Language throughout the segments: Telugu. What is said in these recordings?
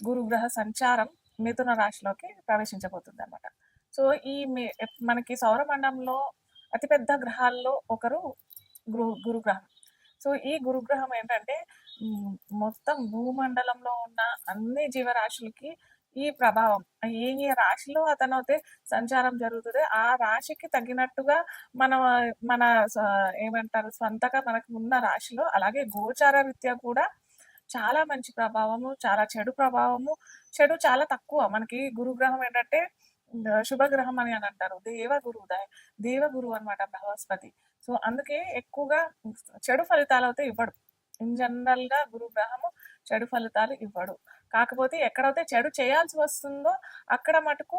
గురుగ్రహ సంచారం మిథున రాశిలోకి ప్రవేశించబోతుంది అనమాట సో ఈ మనకి సౌరమండలంలో అతిపెద్ద గ్రహాల్లో ఒకరు గురు గురుగ్రహం. సో ఈ గురుగ్రహం ఏంటంటే మొత్తం భూమండలంలో ఉన్న అన్ని జీవరాశులకి ఈ ప్రభావం. ఏ ఏ రాశిలో అతను అయితే సంచారం జరుగుతుంది ఆ రాశికి తగినట్టుగా మన మన స- ఏమంటారు స్వంతగా మనకు ఉన్న రాశిలో అలాగే గోచార రీత్యా కూడా చాలా మంచి ప్రభావము చాలా చెడు ప్రభావము. చెడు చాలా తక్కువ. మనకి గురుగ్రహం ఏంటంటే శుభగ్రహం అని అని అంటారు. దేవ గురు దేవ గురువు అనమాట బృహస్పతి. సో అందుకే ఎక్కువగా చెడు ఫలితాలు అయితే ఇవ్వడు. ఇన్ జనరల్గా గురుగ్రహము చెడు ఫలితాలు ఇవ్వడు. కాకపోతే ఎక్కడైతే చెడు చేయాల్సి వస్తుందో అక్కడ మటుకు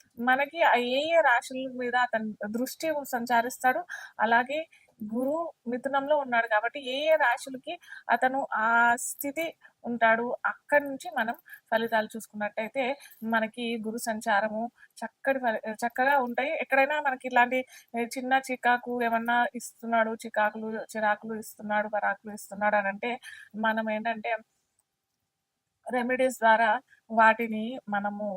మనకి ఏ ఏ రాశుల మీద అతని దృష్టి సంచారిస్తాడు అలాగే గురు మిథునంలో ఉన్నాడు కాబట్టి ఏ ఏ రాశులకి అతను ఆ స్థితి ఉంటాడు అక్కడి నుంచి మనం ఫలితాలు చూసుకున్నట్టయితే మనకి గురు సంచారము చక్కటి ఫలి- చక్కగా ఉంటాయి. ఎక్కడైనా మనకి ఇలాంటి చిన్న చికాకు ఏమన్నా ఇస్తున్నాడు చికాకులు చిరాకులు ఇస్తున్నాడు పరాకులు ఇస్తున్నాడు అని అంటే మనం ఏంటంటే రెమెడీస్ ద్వారా వాటిని మనము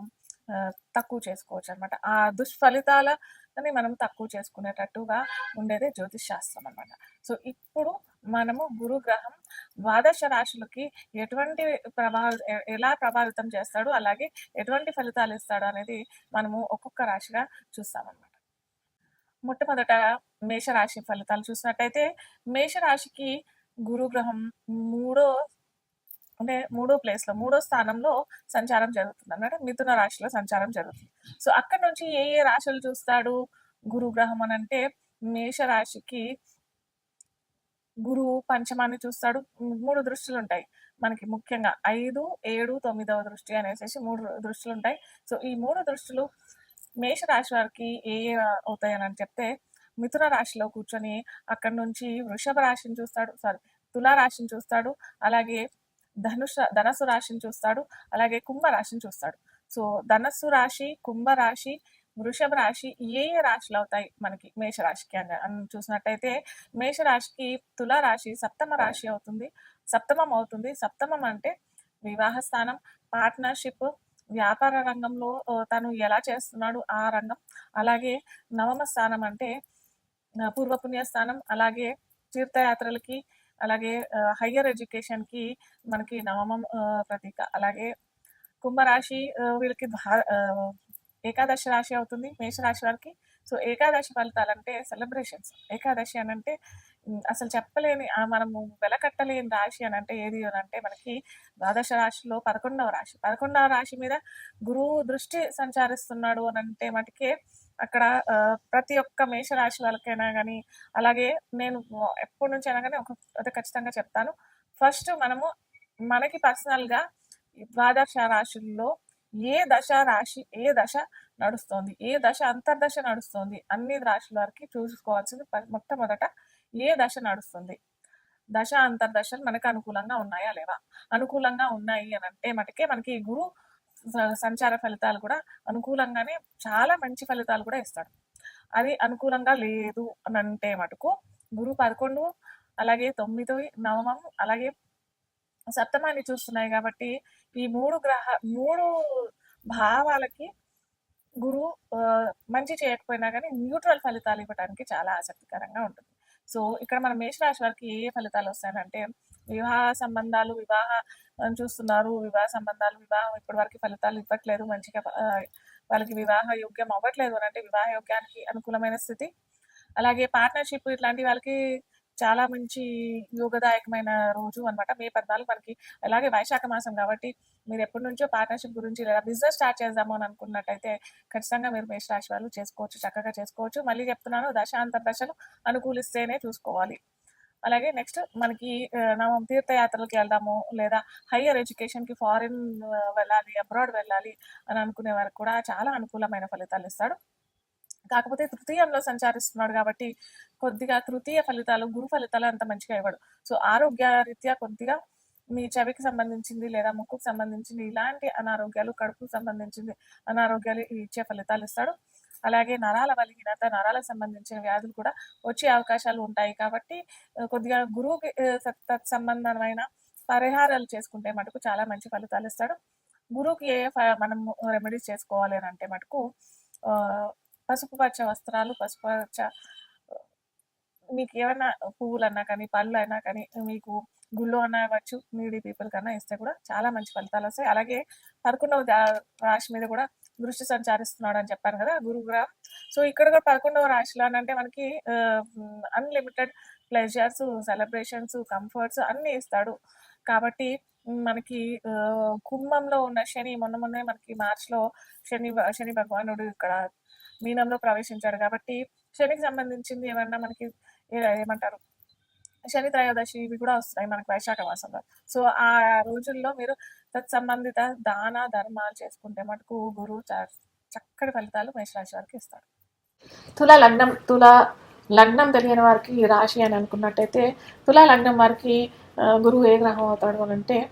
తక్కువ చేసుకోవచ్చు అనమాట ఆ దుష్ఫలితాలని మనం తక్కువ చేసుకునేటట్టుగా ఉండేదే జ్యోతిష్ శాస్త్రం అనమాట సో ఇప్పుడు మనము గురుగ్రహం ద్వాదశ రాశులకి ఎటువంటి ప్రభావ ఎలా ప్రభావితం చేస్తాడు అలాగే ఎటువంటి ఫలితాలు ఇస్తాడు అనేది మనము ఒక్కొక్క రాశిగా చూస్తామన్నమాట. మొట్టమొదట మేషరాశి ఫలితాలు చూసినట్టయితే మేషరాశికి గురుగ్రహం మూడో అంటే మూడో ప్లేస్లో మూడో స్థానంలో సంచారం జరుగుతుంది. అన్నమాట మిథున రాశిలో సంచారం జరుగుతుంది. సో అక్కడ నుంచి ఏ ఏ రాశులు చూస్తాడు గురుగ్రహం అని అంటే మేష రాశికి గురువు పంచమాన్ని చూస్తాడు. మూడు దృష్టిలు ఉంటాయి. మనకి ముఖ్యంగా ఐదు ఏడు తొమ్మిదవ దృష్టి అనేసి మూడు దృష్టిలు ఉంటాయి. సో ఈ మూడు దృష్టిలు మేష రాశి వారికి ఏ ఏ అవుతాయని అని చెప్తే మిథున రాశిలో కూర్చొని అక్కడి నుంచి వృషభ రాశిని చూస్తాడు. సారీ తులా రాశిని చూస్తాడు. అలాగే ధనుష ధనస్సు రాశిని చూస్తాడు. అలాగే కుంభ రాశిని చూస్తాడు. సో ధనస్సు రాశి కుంభ రాశి వృషభ రాశి ఏ ఏ రాశులు అవుతాయి మనకి మేషరాశికి అని అని చూసినట్టయితే మేషరాశికి తుల రాశి సప్తమ రాశి అవుతుంది. సప్తమం అవుతుంది. సప్తమం అంటే వివాహ స్థానం పార్ట్నర్షిప్ వ్యాపార రంగంలో తను ఎలా చేస్తున్నాడు ఆ రంగం. అలాగే నవమ స్థానం అంటే ఆ, పూర్వపుణ్య స్థానం. అలాగే తీర్థయాత్రలకి అలాగే హయ్యర్ ఎడ్యుకేషన్కి మనకి నవమం ప్రతీక. అలాగే కుంభరాశి వీళ్ళకి ఏకాదశి రాశి అవుతుంది మేషరాశి వారికి. సో ఏకాదశి ఫలితాలు అంటే సెలబ్రేషన్స్ ఏకాదశి అని అంటే అసలు చెప్పలేని మనము వెలకట్టలేని రాశి అని అంటే ఏది అని అంటే మనకి ద్వాదశ రాశిలో పదకొండవ రాశి. పదకొండవ రాశి మీద గురువు దృష్టి సంచారిస్తున్నాడు అని అంటే మటుకే అక్కడ ప్రతి ఒక్క మేషరాశి వాళ్ళకైనా కానీ అలాగే నేను ఎప్పటి నుంచి అయినా కానీ ఒక అది ఖచ్చితంగా చెప్తాను. ఫస్ట్ మనము మనకి పర్సనల్గా ద్వాదశ రాశుల్లో ఏ దశ రాశి ఏ దశ నడుస్తోంది ఏ దశ అంతర్దశ నడుస్తోంది అన్ని రాశుల వారికి చూసుకోవాల్సింది మొట్టమొదట ఏ దశ నడుస్తుంది? దశ అంతర్దశలు మనకు అనుకూలంగా ఉన్నాయా లేవా? అనుకూలంగా ఉన్నాయి అని అంటే మటుకే మనకి ఈ గురు సంచార ఫలితాలు కూడా అనుకూలంగానే చాలా మంచి ఫలితాలు కూడా ఇస్తాడు. అది అనుకూలంగా లేదు అని అంటే మటుకు గురు పదకొండు అలాగే తొమ్మిది నవమం అలాగే సప్తమాన్ని చూస్తున్నాయి కాబట్టి ఈ మూడు గ్రహ మూడు భావాలకి గురువు మంచి చేయకపోయినా కానీ న్యూట్రల్ ఫలితాలు ఇవ్వడానికి చాలా ఆసక్తికరంగా ఉంటుంది. సో ఇక్కడ మన మేషరాశి వారికి ఏ ఏ ఫలితాలు వస్తాయంటే వివాహ సంబంధాలు వివాహ చూస్తున్నారు వివాహ సంబంధాలు వివాహం ఇప్పటి వరకు ఫలితాలు ఇవ్వట్లేదు. మంచిగా వాళ్ళకి వివాహ యోగ్యం అవ్వట్లేదు అని అంటే వివాహ యోగ్యానికి అనుకూలమైన స్థితి. అలాగే పార్ట్నర్షిప్ ఇట్లాంటి వాళ్ళకి చాలా మంచి యోగదాయకమైన రోజు అన్నమాట. మే పద్నాలుగు మనకి అలాగే వైశాఖ మాసం కాబట్టి మీరు ఎప్పటి నుంచో పార్ట్నర్షిప్ గురించి లేదా బిజినెస్ స్టార్ట్ చేద్దాము అని అనుకున్నట్టయితే ఖచ్చితంగా మీరు మేష రాశి వాళ్ళు చేసుకోవచ్చు చక్కగా చేసుకోవచ్చు. మళ్ళీ చెప్తున్నాను దశాంతర దశలు అనుకూలిస్తేనే చూసుకోవాలి. అలాగే నెక్స్ట్ మనకి మనం తీర్థయాత్రలకు వెళ్దాము లేదా హయ్యర్ ఎడ్యుకేషన్కి ఫారిన్ వెళ్ళాలి అబ్రాడ్ వెళ్ళాలి అని అనుకునే వారికి కూడా చాలా అనుకూలమైన ఫలితాలు ఇస్తాడు. కాకపోతే తృతీయంలో సంచారిస్తున్నాడు కాబట్టి కొద్దిగా తృతీయ ఫలితాలు గురు ఫలితాలు అంత మంచిగా ఇవ్వడు. సో ఆరోగ్య రీత్యా కొద్దిగా మీ చెవికి సంబంధించింది లేదా ముక్కుకు సంబంధించింది ఇలాంటి అనారోగ్యాలు కడుపుకు సంబంధించింది అనారోగ్యాలు ఇచ్చే ఫలితాలు ఇస్తాడు. అలాగే నరాల బలహీనత నరాలకు సంబంధించిన వ్యాధులు కూడా వచ్చే అవకాశాలు ఉంటాయి. కాబట్టి కొద్దిగా గురువు తత్- సంబంధమైన పరిహారాలు చేసుకుంటే మటుకు చాలా మంచి ఫలితాలు ఇస్తాడు. గురువుకి ఏ ఫ- మనం రెమెడీస్ చేసుకోవాలి అని అంటే మటుకు పసుపు పచ్చ వస్త్రాలు పసుపు పచ్చ మీకు ఏమైనా పువ్వులు అన్నా కానీ పళ్ళు అయినా కానీ మీకు గుళ్ళు అన్నా ఇవ్వచ్చు నీడీ పీపుల్ కన్నా ఇస్తే కూడా చాలా మంచి ఫలితాలు వస్తాయి. అలాగే పదకొండవ రాశి మీద కూడా దృష్టి సంచారిస్తున్నాడు అని చెప్పాను కదా గురుగ్రహం. సో ఇక్కడ కూడా పదకొండవ రాశిలో అని అంటే మనకి అన్లిమిటెడ్ ప్లెజర్స్ సెలబ్రేషన్స్ కంఫర్ట్స్ అన్నీ ఇస్తాడు. కాబట్టి మనకి ఆ, కుంభంలో ఉన్న శని మొన్న మొన్నే మనకి మార్చ్లో శని శని భగవానుడు ఇక్కడ మీనంలో ప్రవేశించాడు. కాబట్టి శనికి సంబంధించింది ఏమన్నా మనకి ఏమంటారు? శని త్రయోదశి ఇవి కూడా వస్తున్నాయి మనకు వైశాఖ మాసంలో. సో ఆ రోజుల్లో మీరు తత్సంబంధిత దాన ధర్మాలు చేసుకుంటే మటుకు గురువు చ- చక్కటి ఫలితాలు మేషరాశి వారికి ఇస్తారు. తుల లగ్నం తుల లగ్నం తెలియని వారికి రాశి అని అనుకున్నట్టయితే తుల లగ్నం వారికి గురువు ఏ గ్రహం అవుతాడు అని అంటే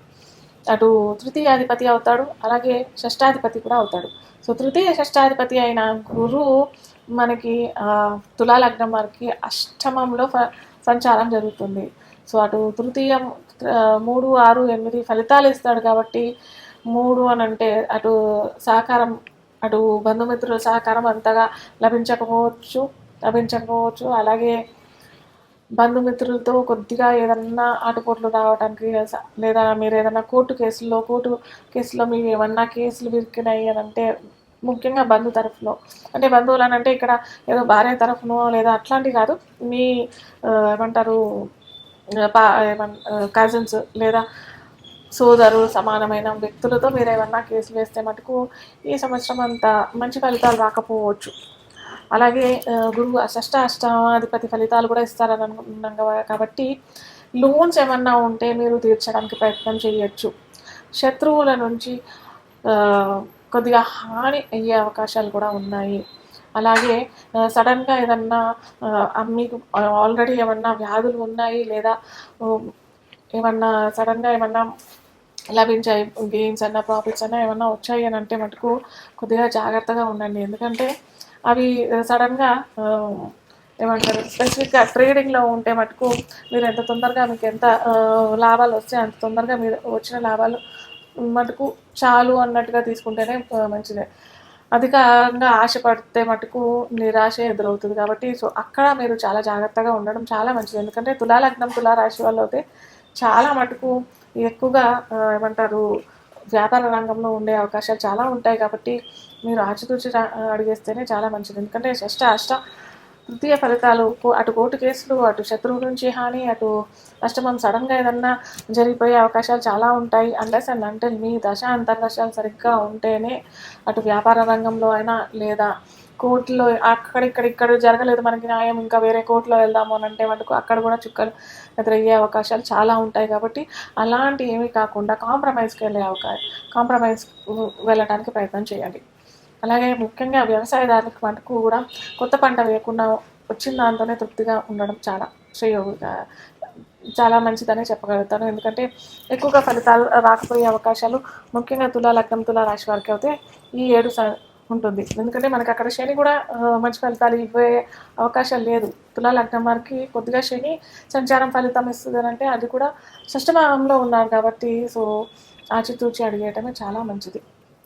అటు తృతీయాధిపతి అవుతాడు అలాగే షష్టాధిపతి కూడా అవుతాడు. సో తృతీయ షష్టాధిపతి అయిన గురువు మనకి తులా లగ్నం వారికి అష్టమంలో సంచారం జరుగుతుంది. సో అటు తృతీయం మూడు ఆరు ఎనిమిది ఫలితాలు ఇస్తాడు కాబట్టి మూడు అని అంటే అటు సహకారం అటు బంధుమిత్రుల సహకారం అంతగా లభించకపోవచ్చు లభించకపోవచ్చు. అలాగే బంధుమిత్రులతో కొద్దిగా ఏదన్నా ఆటుపోట్లు రావడానికి లేదా మీరు ఏదైనా కోర్టు కేసుల్లో కోర్టు కేసులో మీరు ఏమన్నా కేసులు విరికినాయి అని అంటే ముఖ్యంగా బంధు తరఫులో. అంటే బంధువులు అని అంటే ఇక్కడ ఏదో భార్య తరఫునో లేదా అట్లాంటివి కాదు. మీ ఏమంటారు పా కజిన్స్ లేదా సోదరు సమానమైన వ్యక్తులతో మీరు ఏమన్నా కేసులు వేస్తే మటుకు ఈ సంవత్సరం అంత మంచి ఫలితాలు రాకపోవచ్చు. అలాగే గురువు అష్ట అష్టమాధిపతి ఫలితాలు కూడా ఇస్తారని అనుకుంటున్నాం కాబట్టి లోన్స్ ఏమన్నా ఉంటే మీరు తీర్చడానికి ప్రయత్నం చేయొచ్చు. శత్రువుల నుంచి కొద్దిగా హాని అయ్యే అవకాశాలు కూడా ఉన్నాయి. అలాగే సడన్గా ఏదన్నా మీకు ఆల్రెడీ ఏమన్నా వ్యాధులు ఉన్నాయి లేదా ఏమన్నా సడన్గా ఏమన్నా లభించాయి గెయిన్స్ అన్న ప్రాఫిట్స్ అన్న ఏమన్నా వచ్చాయి అని అంటే మటుకు కొద్దిగా జాగ్రత్తగా ఉండండి. ఎందుకంటే అవి సడన్గా ఏమంటారు స్పెసిఫిక్గా ట్రేడింగ్లో ఉంటే మటుకు మీరు ఎంత తొందరగా మీకు ఎంత లాభాలు వస్తే అంత తొందరగా మీరు వచ్చిన లాభాలు మటుకు చాలు అన్నట్టుగా తీసుకుంటేనే మంచిదే. అధికంగా ఆశపడితే మటుకు నిరాశ ఎదురవుతుంది కాబట్టి సో అక్కడ మీరు చాలా జాగ్రత్తగా ఉండడం చాలా మంచిది. ఎందుకంటే తులాలగ్నం తులారాశి వాళ్ళు అయితే చాలా మటుకు ఎక్కువగా ఏమంటారు వ్యాపార రంగంలో ఉండే అవకాశాలు చాలా ఉంటాయి కాబట్టి మీరు ఆచితూచి అడిగేస్తేనే చాలా మంచిది. ఎందుకంటే షష్ట అష్ట తృతీయ ఫలితాలు కో- అటు కోర్టు కేసులు అటు శత్రువు నుంచి హాని అటు అష్టమం సడన్గా ఏదన్నా జరిగిపోయే అవకాశాలు చాలా ఉంటాయి. అన్లెస్ అండ్ అంటే మీ దశ అంతర్దశాలు సరిగ్గా ఉంటేనే అటు వ్యాపార రంగంలో అయినా లేదా కోర్టులో అక్కడిక్కడ ఇక్కడ జరగలేదు మనకి న్యాయం ఇంకా వేరే కోర్టులో వెళ్దాము అని అంటే మటుకు అక్కడ కూడా చుక్కలు ఎదురయ్యే అవకాశాలు చాలా ఉంటాయి కాబట్టి అలాంటి ఏమీ కాకుండా కాంప్రమైజ్కి వెళ్ళే అవకాశం కాంప్రమైజ్ వెళ్ళడానికి ప్రయత్నం చేయండి. అలాగే ముఖ్యంగా వ్యవసాయదారులకు మటుకు కూడా కొత్త పంట వేయకుండా వచ్చిన దాంతోనే తృప్తిగా ఉండడం చాలా శ్రేయోగా చాలా మంచిదనే చెప్పగలుగుతాను. ఎందుకంటే ఎక్కువగా ఫలితాలు రాకపోయే అవకాశాలు ముఖ్యంగా తులా లగ్నం తులా రాశి వారికి అయితే ఈ ఏడు స- ఉంటుంది. ఎందుకంటే మనకి అక్కడ శని కూడా మంచి ఫలితాలు ఇవ్వే అవకాశం లేదు. తులా లగ్నం వారికి కొద్దిగా శని సంచారం ఫలితం ఇస్తుంది అంటే అది కూడా షష్టమంలో ఉన్నారు కాబట్టి సో ఆచితూచి అడిగేయటమే చాలా మంచిది.